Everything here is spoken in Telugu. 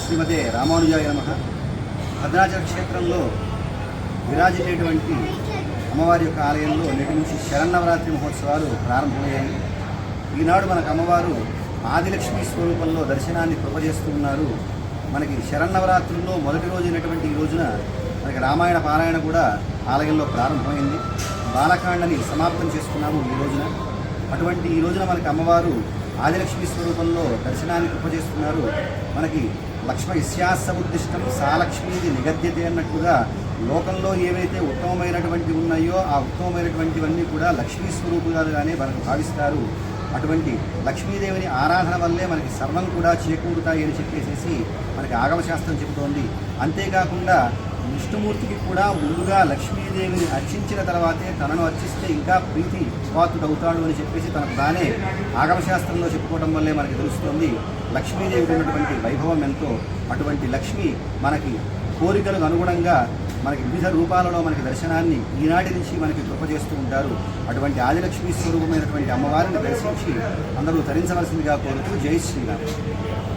శ్రీమతే రామానుజాయ నమ. భద్రాచల క్షేత్రంలో విరాజిల్లేటువంటి అమ్మవారి యొక్క ఆలయంలో నేటి నుంచి శరన్నవరాత్రి మహోత్సవాలు ప్రారంభమయ్యాయి. ఈనాడు మనకు అమ్మవారు ఆదిలక్ష్మి స్వరూపంలో దర్శనాన్ని కృపజేస్తూ ఉన్నారు మనకి శరన్నవరాత్రుల్లో మొదటి రోజైనటువంటి ఈ రోజున మనకి రామాయణ పారాయణ కూడా ఆలయంలో ప్రారంభమైంది. బాలకాండని సమాప్తం చేసుకున్నాము ఈ రోజున. అటువంటి ఈ రోజున మనకి అమ్మవారు ఆదిలక్ష్మి స్వరూపంలో దర్శనాన్ని ఉపజేస్తున్నారు. మనకి లక్ష్మ ఇస్యాసముద్దిష్టం సాలక్ష్మీది నిగద్యతే అన్నట్టుగా లోకంలో ఏవైతే ఉత్తమమైనటువంటి ఉన్నాయో ఆ ఉత్తమమైనటువంటివన్నీ కూడా లక్ష్మీ స్వరూపులుగానే మనకు భావిస్తారు. అటువంటి లక్ష్మీదేవిని ఆరాధన వల్లే మనకి సర్వం కూడా చేకూరుతాయి అని చెప్పేసేసి మనకి ఆగమశాస్త్రం చెబుతోంది. అంతేకాకుండా విష్ణుమూర్తికి కూడా ముందుగా లక్ష్మీదేవిని అర్చించిన తర్వాతే తనను అర్చిస్తే ఇంకా ప్రీతి పాతుడవుతాడు అని చెప్పేసి తనకు తానే ఆగమశాస్త్రంలో చెప్పుకోవడం వల్లే మనకి తెలుస్తుంది. లక్ష్మీదేవికి ఉన్నటువంటి వైభవం ఎంతో. అటువంటి లక్ష్మి మనకి కోరికలకు అనుగుణంగా మనకి వివిధ రూపాలలో మనకి దర్శనాన్ని ఈనాటి నుంచి మనకి కృప చేస్తూ ఉంటారు. అటువంటి ఆదిలక్ష్మి స్వరూపమైనటువంటి అమ్మవారిని దర్శించి అందరూ తరించవలసిందిగా కోరుతూ జై శ్రీరామ్.